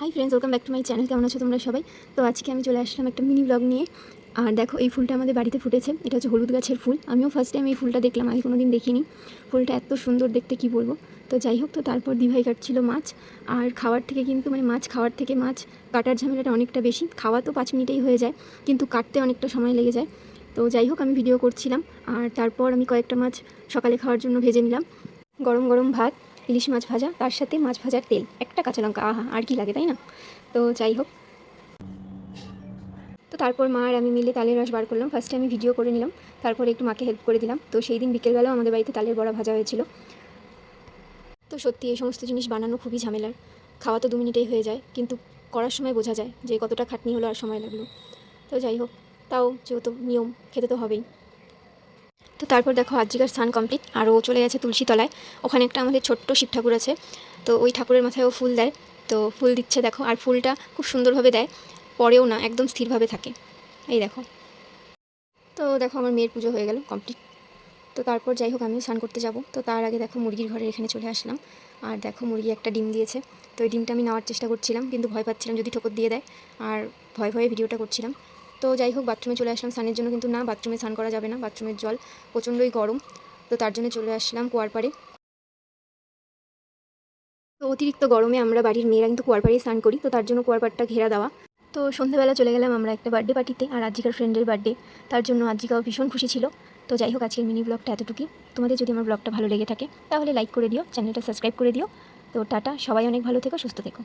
Hi friends welcome back to my channel কেমন আছো তোমরা সবাই? তো আজকে আমি চলে আসলাম একটা মিনি ব্লগ নিয়ে। আর দেখো, এই ফুলটা আমাদের বাড়িতে ফুটেছে। এটা হচ্ছে হলুদ গাছের ফুল। আমিও ফার্স্ট টাইম এই ফুলটা দেখলাম আগে কোনো দিন দেখিনি। ফুলটা এত সুন্দর দেখতে, কি বলব? তো যাই হোক, তো তারপর দিভাই কাটছিল মাছ। আর খাওয়ার থেকে কিন্তু মানে মাছ খাওয়ার থেকে মাছ কাটার ঝামেলাটা অনেকটা বেশি। খাওয়া তো পাঁচ মিনিটেই হয়ে যায়, কিন্তু কাটতে অনেকটা সময় লেগে যায়। তো যাই হোক, আমি ভিডিও করছিলাম। আর তারপর আমি কয়েকটা মাছ সকালে খাওয়ার জন্য ভেজে নিলাম। গরম গরম ভাত। ইলিশ মাছ ভাজা, তার সাথে মাছ ভাজার তেল। একটা কাঁচা লঙ্কা, আহা, আর কি লাগে, তাই না? তো যাই হোক। তো তারপর মা আর আমি মিলে তালের রস বার করলাম। ফার্স্টে আমি ভিডিও করে নিলাম। তারপরে একটু মাকে হেল্প করে দিলাম। তো সেই দিন বিকেলবেলাও আমাদের বাড়িতে তালের বড়া ভাজা হয়েছিল। তো সত্যি, এই সমস্ত জিনিস বানানো খুবই ঝামেলার। খাওয়া তো দু মিনিটেই হয়ে যায়, কিন্তু করার সময় বোঝা যায় যে কতটা খাটনি হলো আর সময় লাগল। তো যাই হোক, তাও যেহেতু নিয়ম, খেতে তো হবেই। তো তারপর দেখো আজকের স্নান কমপ্লিট আর ও চলে গেছে তুলসী তলায় ওখানে একটা আমাদের ছোট্ট শিব ঠাকুর আছে, তো ওই ঠাকুরের মাথায় ও ফুল দেয়। তো ফুল দিচ্ছে দেখো, আর ফুলটা খুব সুন্দরভাবে দেয়, পরেও না, একদম স্থিরভাবে থাকে। এই দেখো। তো দেখো আমার মেয়ের পুজো হয়ে গেল কমপ্লিট তো তারপর যাই হোক আমি স্নান করতে যাব। তো তার আগে দেখো মুরগির ঘরে এখানে চলে আসলাম। আর দেখো মুরগি একটা ডিম দিয়েছে। তো ওই ডিমটা আমি নেওয়ার চেষ্টা করছিলাম, কিন্তু ভয় পাচ্ছিলাম যদি ঠোকর দিয়ে দেয়। আর ভয় ভয়ে ভিডিওটা করছিলাম। তো যাই হোক, বাথরুমে চলে আসলাম। স্নানের জন্য কিন্তু না, বাথরুমে স্নান করা যাবে না, বাথরুমের জল প্রচণ্ডই গরম। তো তার জন্য চলে আসলাম কুয়ার পাড়ে তো অতিরিক্ত গরমে আমরা বাড়ির মেয়েরা কিন্তু কুয়ার পাড়েই স্নান করি, তো তার জন্য কুয়ার পাড়টা ঘেরা দেওয়া। তো সন্ধ্যাবেলা চলে গেলাম আমরা একটা বার্থডে পার্টিতে আর আজিকার ফ্রেন্ডের বার্থডে তার জন্য আজিকাও ভীষণ খুশি ছিল। তো যাই হোক, আজকের মিনি ব্লগটা এতটুকুই। তোমাদের যদি আমার ব্লগটা ভালো লেগে থাকে, তাহলে লাইক করে দিও চ্যানেলটা সাবস্ক্রাইব করে দিও। তো টাটা, সবাই অনেক ভালো থেকো, সুস্থ থেকো।